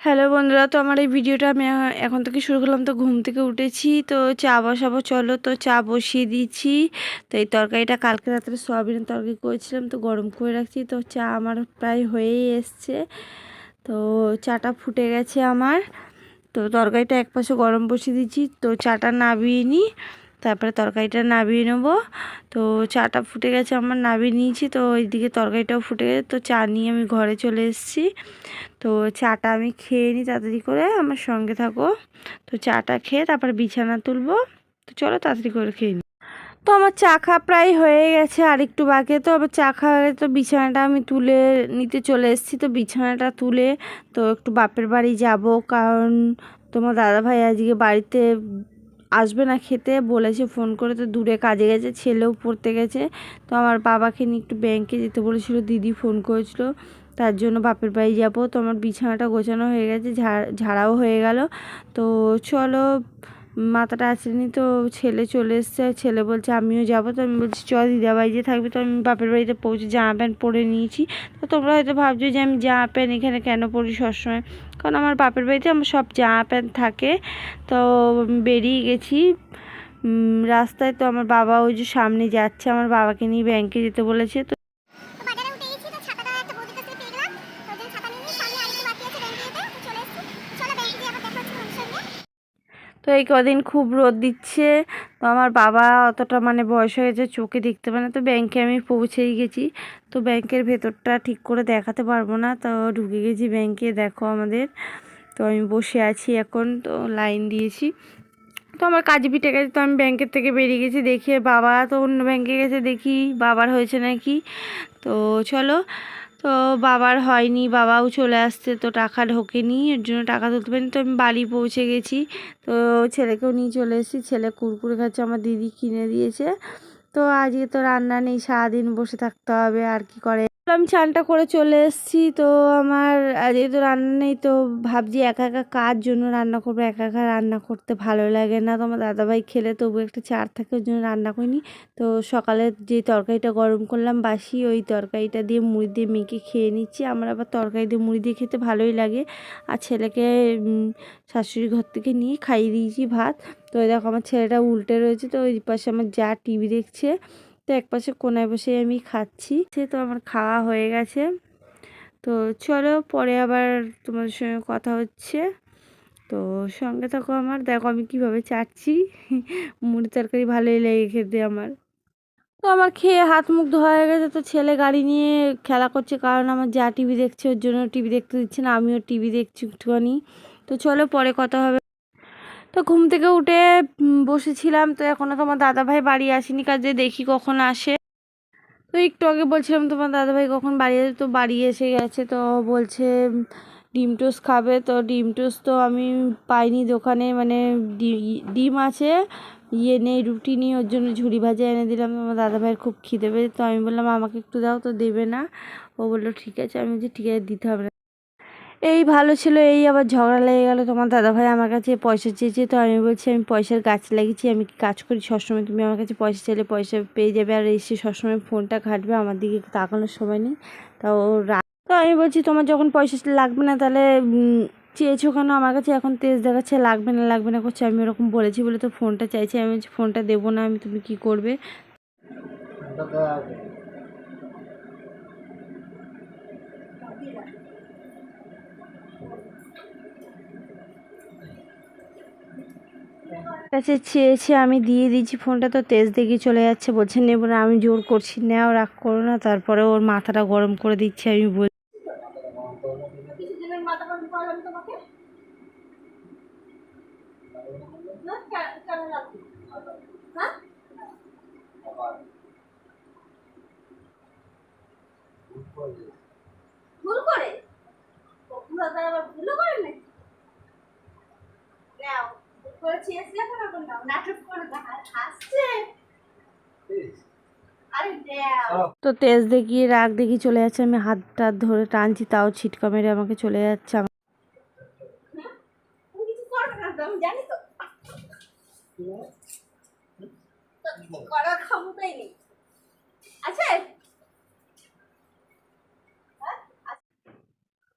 Hello বন্ধুরা, তো আমার এই ভিডিওটা আমি এখন থেকে শুরু করলাম। তো ঘুম থেকে উঠেছি, তো চা বসাবো, চলো তো চা বসিয়ে দিয়েছি তো এই তরকারিটা কালকে রাত্রে সয়াবিনের তরকারি করেছিলাম, তো গরম করে রাখছি। তো চা আমার প্রায় হয়েই এসছে। তো চাটা ফুটে গেছে আমার। তো তরকারিটা এক পাশে গরম বসিয়ে দিচ্ছি, তো চাটা নাবিয়ে নিই। তারপরে তরকারিটা নাবিয়ে নেব। তো চাটা ফুটে গেছে, আমার নাবিয়ে নিয়েছি। তো ওইদিকে তরকারিটাও ফুটে গেছে। তো চা নিয়ে আমি ঘরে চলে এসেছি। তো চাটা আমি খেয়ে নিই তাড়াতাড়ি করে, আমার সঙ্গে থাকো। তো চাটা খেয়ে তারপরে বিছানা তুলবো। তো চলো তাড়াতাড়ি করে খেয়ে নিই। তো আমার চা খাওয়া প্রায় হয়ে গেছে, আর একটু বাকি তো, আবার চা খাওয়া হয়ে তো বিছানাটা আমি তুলে নিতে চলে এসেছি। তো বিছানাটা তুলে, তো একটু বাপের বাড়ি যাব। কারণ তোমার দাদাভাই আজকে বাড়িতে আসবে না খেতে, বলেছে ফোন করে, তো দূরে কাজে গেছে, ছেলেও পড়তে গেছে। তো আমার বাবাকে নিয়ে একটু ব্যাংকে যেতে বলেছিল, দিদি ফোন করেছিল, তার জন্য বাপের বাড়ি যাব। তো আমার বিছানাটা গোছানো হয়ে গেছে ঝাড় ঝাড়াও হয়ে গেল। তো চলো মাথাটা আসেনি তো ছেলে চলে এসছে। ছেলে বলছে, আমিও যাব। তো আমি বলছি চ দিদা বাড়ি যে থাকবি। তো আমি বাপের বাড়িতে পৌঁছে জামা প্যান্ট পরে নিয়েছি। তো তোমরা হয়তো ভাবছ যে আমি জামা প্যান্ট এখানে কেন পরি সবসময়? কারণ আমার বাপের বাড়িতে আমার সব জামা প্যান্ট থাকে। তো বেরিয়ে গেছি। রাস্তায় তো আমার বাবা ওই যে সামনে যাচ্ছে। আমার বাবাকে নিয়ে ব্যাংকে যেতে বলেছে। তো বাজারে উঠে গেছি তো ছাতাটা একটা বৌদির কাছে পেয়ে গেলাম তো ওই জন্য ছাতা নিয়ে নিই, সামনে আরেকটু বাকি আছে ব্যাংকে যেতে তো চলে এসেছি চলো ব্যাংকে গিয়ে আবার দেখা হচ্ছে ওর সঙ্গে তো এই কদিন খুব রোদ দিচ্ছে, তো আমার বাবা অতটা মানে বয়স হয়ে গেছে, চোখে দেখতে পারে না, তো ব্যাংকে আমি পৌঁছেই গেছি। তো ব্যাংকের ভেতরটা ঠিক করে দেখাতে পারব না, তো ঢুকে গেছি ব্যাংকে, দেখো আমাদের। তো আমি বসে আছি এখন, তো লাইন দিয়েছি। তো আমার কাজ পিঠে গেছে, তো আমি ব্যাংকের থেকে বেরিয়ে গেছি, দেখে বাবা তো অন্য ব্যাংকে গেছে, দেখি বাবার হয়েছে নাকি। তো চলো তো বাবার হয়নি, বাবাও চলে আসছে, তো টাকা ঢোকেনি, এর জন্য টাকা তুলতে পারিনি, তো আমি বাড়ি পৌঁছে গেছি। তো ছেলেকেও নিয়ে চলে এসেছি, ছেলে কুরকুরে খাচ্ছে, আমার দিদি কিনে দিয়েছে। তো আজকে তো রান্না নেই, সারাদিন বসে থাকতে হবে, আর কি করে আমি চানটা করে চলে এসেছি। তো আমার আজকে তো রান্না নেই, তো ভাবছি একা একা কার জন্য রান্না করব? একা একা রান্না করতে ভালো লাগে না। তো আমার দাদাভাই খেলে তবু একটা চার থাকে ওই জন্য রান্না করিনি। তো সকালে যে তরকারিটা গরম করলাম বাসি, ওই তরকারিটা দিয়ে মুড়ি দিয়ে মেখে খেয়ে নিচ্ছি। আমার আবার তরকারি দিয়ে মুড়ি দিয়ে খেতে ভালোই লাগে। আর ছেলেকে শাশুড়ি ঘর থেকে নিয়ে খাইয়ে দিয়েছি ভাত। তো দেখো আমার ছেলেটা উল্টে রয়েছে, তো ওই পাশে আমার যা টিভি দেখছে তো এক পাশে কোনায় বসে আমি খাচ্ছি। সে তো আমার খাওয়া হয়ে গেছে। তো চলো পরে আবার তোমাদের সঙ্গে কথা হচ্ছে। তো সঙ্গে থাকো আমার। দেখো আমি কীভাবে চাটছি। মুড়ি তরকারি ভালোই লেগে খেতে আমার। তো আমার খেয়ে হাত মুখ ধোয়া হয়ে গেছে। তো ছেলে গাড়ি নিয়ে খেলা করছে কারণ আমার যা টিভি দেখছে ওর জন্য টিভি দেখতে দিচ্ছে না। আমিও টিভি দেখছি একটুখানি। তো চলো পরে কথা হবে। তো ঘুম থেকে উঠে বসেছিলাম। তো এখনও তোমার দাদাভাই বাড়ি আসেনি, কাজে দেখি কখন আসে। তো একটু আগে বলছিলাম, তোমার দাদাভাই কখন বাড়ি আসে তো বাড়ি এসে গেছে, তো বলছে, ডিম টোস্ট খাবে। তো ডিম টোস্ট তো আমি পাইনি দোকানে মানে ডিম আছে ইয়ে নেই, রুটি নেই, ওর জন্য ঝুড়ি ভাজা এনে দিলাম। আমার দাদাভাইয়ের খুব খিদে পেয়েছে, তো আমি বললাম, আমাকে একটু দাও, তো দেবে না। ও বলল, ঠিক আছে। আমি বলছি, ঠিক আছে, দিতে হবে না। এই ভালো ছিল, এই আবার ঝগড়া লেগে গেলো। তোমার দাদাভাই আমার কাছে পয়সা চেয়েছে তো আমি বলছি, আমি পয়সার গাছ লাগিয়েছি, আমি কি কাজ করি? সবসময় তুমি আমার কাছে পয়সা চাইলে পয়সা পেয়ে যাবে আর এসে সবসময় ফোনটা ঘাটবে, আমার দিকে তাকানোর সময় নেই। তা ও রা- তো আমি বলছি, তোমার যখন পয়সা লাগবে না তাহলে চেয়েছো কেন? আমার কাছে এখন তেজ দেখাচ্ছে, লাগবে না লাগবে না করছে। আমি ওরকম বলেছি বলে তো ফোনটা চাইছি। আমি ফোনটা দেবো না, আমি, তুমি কি করবে? কাছে চেয়েছে আমি দিয়ে দিয়েছি ফোনটা তো তেজ দেখে চলে যাচ্ছে বলছে নেব না আমি জোর করছি নাও রাগ করো না তারপরে ওর মাথাটা গরম করে দিচ্ছে আমি বল কিছুদিনের মাথা গরম করলাম তোমাকে না, কে- কেমন লাগছে? হ্যাঁ? ভুল করে ভুলও করে তো তেজ দেখিয়ে, রাগ দেখিয়ে চলে যাচ্ছে। আমি হাতটা ধরে টানছি, তাও ছিটকা মেরে আমাকে চলে যাচ্ছে।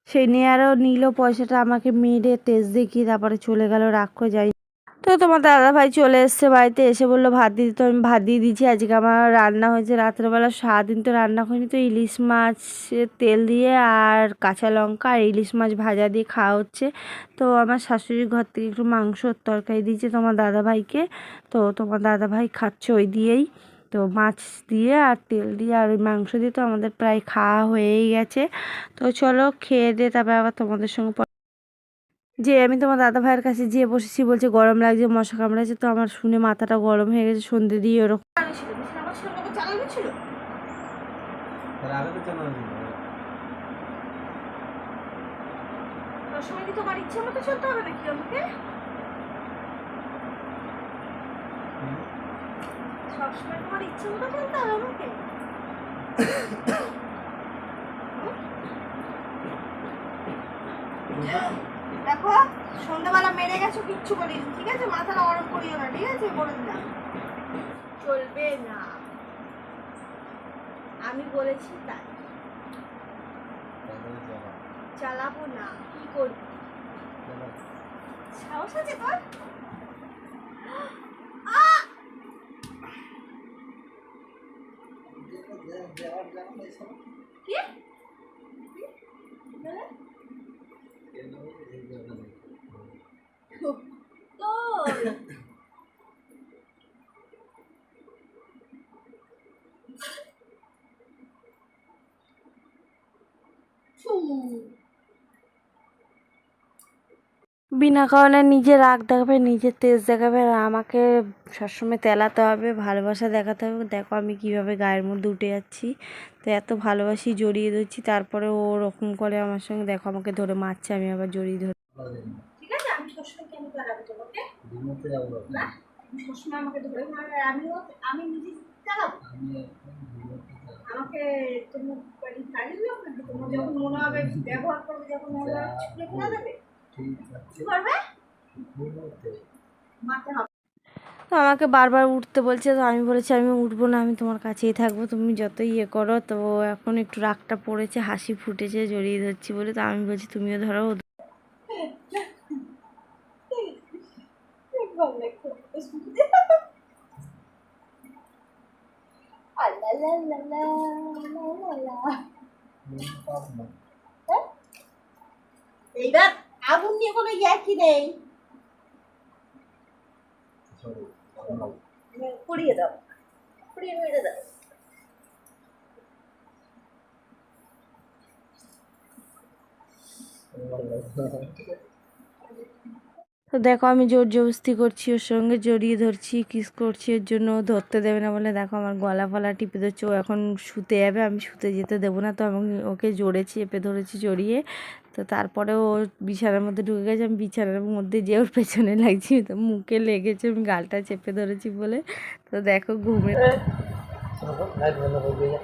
সেই নিয়ে আরও নিল পয়সাটা, আমাকে মেরে তেজ দেখিয়ে তারপরে চলে গেল, রাগ করে যাই তোমার দাদা ভাই চলে এসছে বাড়িতে, এসে বলল, ভাত দিয়ে তো আমি ভাত দিয়ে দিচ্ছি আজকে আমার রান্না হয়েছে রাত্রেবেলা, সারাদিন তো রান্না করিনি, তো ইলিশ মাছ তেল দিয়ে আর কাঁচা লঙ্কা আর ইলিশ মাছ ভাজা দিয়ে খাওয়া হচ্ছে। তো আমার শাশুড়ির ঘর থেকে একটু মাংসর তরকারি দিয়েছে তোমার দাদা ভাইকে তো তোমার দাদা ভাই খাচ্ছে ওই দিয়েই। তো মাছ দিয়ে আর তেল দিয়ে আর ওই মাংস দিয়ে তো আমাদের প্রায় খাওয়া হয়েই গেছে। তো চলো খেয়ে দিয়ে তারপরে আবার তোমাদের সঙ্গে যে আমি তোমার দাদা ভাইয়ের কাছে যেয়ে বসেছি বলছে গরম লাগছে মশা কামড়াচ্ছে তো আমার শুনে মাথাটা গরম হয়ে গেছে সন্ধে দিয়ে ওরকম। সবসময় তোমার ইচ্ছে মতো চলতে হবে আমাকে হুম। দেখো সন্ধ্যাবেলা মেরে গেছো কিচ্ছু করিনি ঠিক আছে? মাথাটা গরম করিও না ঠিক আছে? বলে দিলাম। চলবে না। আমি বলেছি তাই। চালাবো না কি করবি? সাহস আছে তোর? কি? বিনা কারণে নিজে রাগ দেখাবে নিজের তেজ দেখাবে আর আমাকে সবসময় তেলাতে হবে, ভালোবাসা দেখাতে হবে। দেখো আমি কীভাবে গায়ের মধ্যে উঠে যাচ্ছি। তো এত ভালোবাসি জড়িয়ে ধরছি, তারপরে ও ওরকম করে আমার সঙ্গে, দেখো আমাকে ধরে মারছে, আমি আবার জড়িয়ে ধরে ঠিক আছে আমি সবসময় কেন চালাবো তোমাকে ঘুমোতে যাব না সবসময় আমাকে ধরে আমিও আমি নিজে চালাবো। আমি এখন ঘুমোতে যাব। আমাকে তোমার বাড়ি কাজে লোক নাকি তোমার যখন মনে হবে ব্যবহার করবে যখন মনে হবে ছুটে ফেলে দেবে কি করবে? মারতে হবে। তো আমাকে বারবার উঠতে বলছে তো আমি বলেছি আমি উঠবো না আমি তোমার কাছেই থাকব তুমি যতই ইয়ে করো। তো এখন একটু রাগটা পড়েছে হাসি ফুটেছে জড়িয়ে ধরছি বলে তো আমি বলছি তুমিও ধরো ও ভালো লাগছে আল্লাহ লা লা লা লা লা লা। ঘুম পাবো না। এইবার আগুন নিয়ে কোনো ইয়াকি নেই। পুড়িয়ে দাও পুড়িয়ে মেরে দাও তো দেখো আমি জোর জবস্তি করছি, ওর সঙ্গে জড়িয়ে ধরছি, কিস করছি, ওর জন্য ধরতে দেবে না বলে। দেখো আমার গলা ফলা টিপে ধরছে, ও এখন শুতে যাবে, আমি শুতে যেতে দেবো না। তো আমি ওকে জড়েছি, চেপে ধরেছি জড়িয়ে। তো তারপরে ও বিছানার মধ্যে ঢুকে গেছে, আমি বিছানার মধ্যে যে ওর পেছনে লাগছি, তো মুখে লেগেছে, আমি গালটা চেপে ধরেছি বলে। তো দেখো ঘুমে চলো, লাইট বন্ধ করে দিয়ে যা।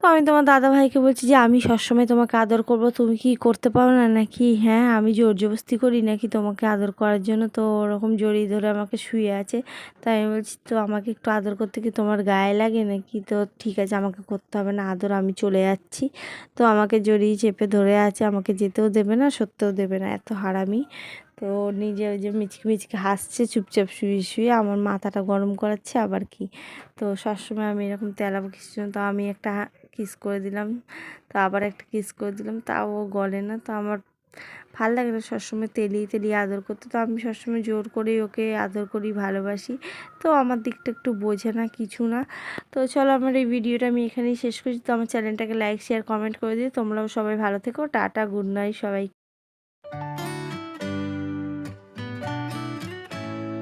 তো আমি তোমার দাদা ভাইকে বলছি যে, আমি সবসময় তোমাকে আদর করব। তুমি কি করতে পারো না নাকি? হ্যাঁ আমি জোর জবস্তি করি নাকি তোমাকে আদর করার জন্য? তো ওরকম জড়িয়ে ধরে আমাকে শুয়ে আছে। তাই আমি বলছি, তো আমাকে একটু আদর করতে কি তোমার গায়ে লাগে নাকি? তো ঠিক আছে, আমাকে করতে হবে না, আদর, আমি চলে যাচ্ছি। তো আমাকে জড়িয়ে চেপে ধরে আছে, আমাকে যেতেও দেবে না সত্যিও দেবে না, এত হারামি। তো নিজে ওই যে মিচকে মিচকে হাসছে, চুপচাপ শুয়ে শুয়ে, আমার মাথাটা গরম করাচ্ছে, আবার কি? তো সবসময় আমি এরকম তেলাবো কিছু তো আমি একটা কিস করে দিলাম। তো আবার একটা কিস করে দিলাম। তাও ও গলে না। তো আমার ভালো লাগে না সবসময় তেলিয়ে তেলিয়ে আদর করতে। তো আমি সবসময় জোর করেই ওকে আদর করি, ভালোবাসি। তো আমার দিকটা একটু বোঝে না, কিছু না। তো চলো আমার এই ভিডিওটা আমি এখানেই শেষ করছি। তো আমার চ্যানেলটাকে লাইক শেয়ার কমেন্ট করে দিই তোমরাও সবাই ভালো থেকো। টাটা গুড নাইট সবাই